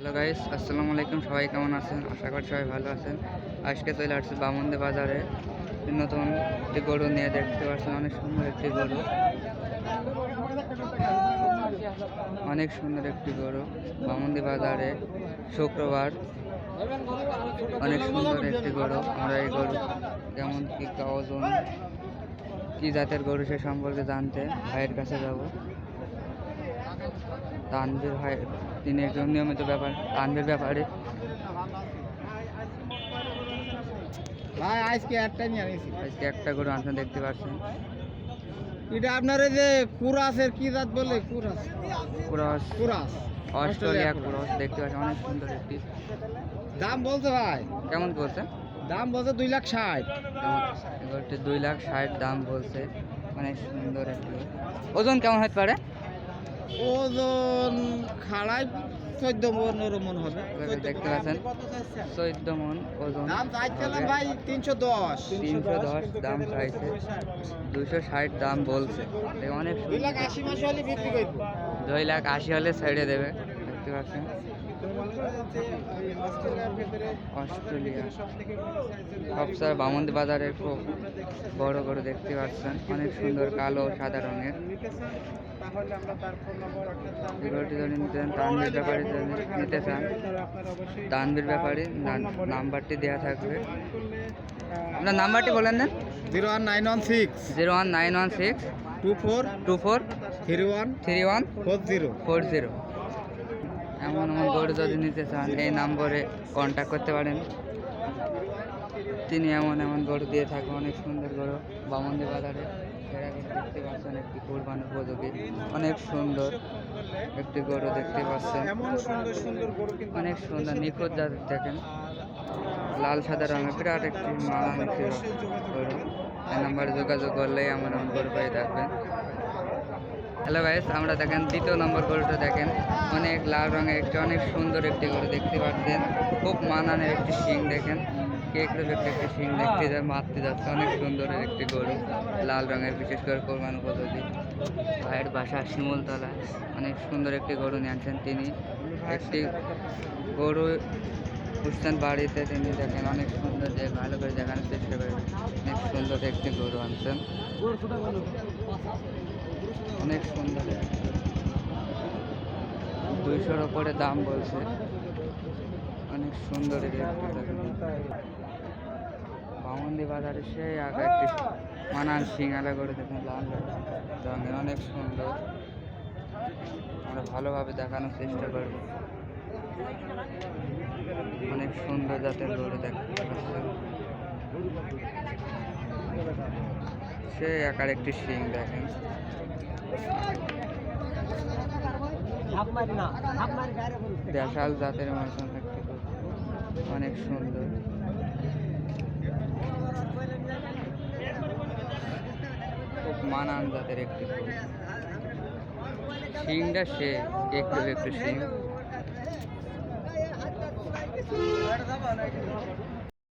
Hello guys আসসালামু আলাইকুম সবাই কেমন আছেন? আশা করি সবাই ভালো আছেন। আজকে চলে আসছে বামন্দি বাজারে। নতুন একটি গরু নিয়ে দেখতে পাচ্ছেন অনেক সুন্দর একটি গরু। অনেক সুন্দর একটি গরু। বামন্দি বাজারে শুক্রবার অনেক সুন্দর একটি গরু। আমরা এই গরু কেমন কি ওজন, কি জাতের গরু সে সম্পর্কে জানতে ভাইয়ের কাছে যাব। তানভীর ভাই তিনি একজন নিয়মিত ব্যাপার তানভীর ব্যাপারে। ভাই আজকে একটা নিয়ে আনিছি। আজকে একটা গরু আনছেন দেখতে পাচ্ছেন। এটা আপনার এই যে কুরাসের কি জাত বলে? Cross. Cross. Cross. Australia cross দেখতে পাচ্ছেন অনেক সুন্দর একটি। দাম বলছে ভাই। কেমন বলছে? দাম বলছে দুই লাখ ষাট। দুই লাখ ষাট দাম বলছে অনেক সুন্দর একটি। ওজন কেমন হতে পারে? ওজন খাড়াই চোদ্দ পনেরো মন হবে। দেখতে পাচ্ছেন চোদ্দ মন ওজন দাম চাইছিলাম ভাই তিনশো দশ। তিনশো দশ দাম চাইছে দুশো ষাট দাম বলছে। অনেক দুই লাখ আশি মাসে হলে বিক্রি করব। দুই লাখ আশি হলে ছেড়ে দেবে। দেখতে পাচ্ছেন। অস্ট্রেলিয়া। সবসময় বামন্দি বাজারে খুব বড় বড় দেখতে পাচ্ছেন। অনেক সুন্দর কালো সাদা রঙের। এগুলোটি যদি নিতে চান তানভীর ব্যাপারে নিতে চান তানভীর ব্যাপারে না- নাম্বারটি দেওয়া থাকবে। আপনার নাম্বারটি বলেন দেন zero one nine one six. Zero one nine one six two four. Two four three one. Three one four zero. Four zero. এমন এমন গরু যদি নিতে চান, এই নম্বরে কন্ট্যাক্ট করতে পারেন। তিনি এমন এমন গরু দিয়ে থাকেন অনেক সুন্দর গরু। বামন্দি বাজারে দেখতে পাচ্ছেন, একটি কোরবান উপযোগী। অনেক সুন্দর একটি গরু দেখতে পাচ্ছেন। অনেক সুন্দর, নিখুঁত জাতের দেখেন। লাল, সাদা রঙের, বিরাট একটি একটি গরু। এই নাম্বারে যোগাযোগ করলেই আমার এমন গরু পেয়ে থাকবেন। হ্যালো গাইস আমরা দেখেন দ্বিতীয় নম্বর গরুটা দেখেন। অনেক লাল রঙের একটি, অনেক সুন্দর একটি গরু দেখতে পাচ্ছেন। খুব মানানের একটি শিং দেখেন। কেক রূপের একটি শিং দেখতে যা, মারতে যাচ্ছে। অনেক সুন্দর একটি গরু। লাল রঙের, বিশেষ করে কোরবান উপযোগী। ভাইয়ের বাসা শিমুলতলা। অনেক সুন্দর একটি গরু নিয়ে আনছেন তিনি। একটি গরু পুষছেন বাড়িতে তিনি দেখেন, অনেক সুন্দর যে ভালো করে দেখানোর চেষ্টা করে। অনেক সুন্দর একটি গরু আনছেন। অনেক সুন্দর দুইশোর ওপরে দাম বলছে। অনেক সুন্দর বামন্দি বাজারে সেই আগে একটি মানান সিঙ্গালা করে দেখেন, লাল রঙের। অনেক সুন্দর। আমরা ভালোভাবে দেখানোর চেষ্টা করব। অনেক সুন্দর জাতের গরু দেখতে সেই আকার একটি শিং দেখেন। দেশাল জাতের মতন একটি অনেক সুন্দর। খুব মানান জাতের একটি শিংটা সে একটু একটু শিং।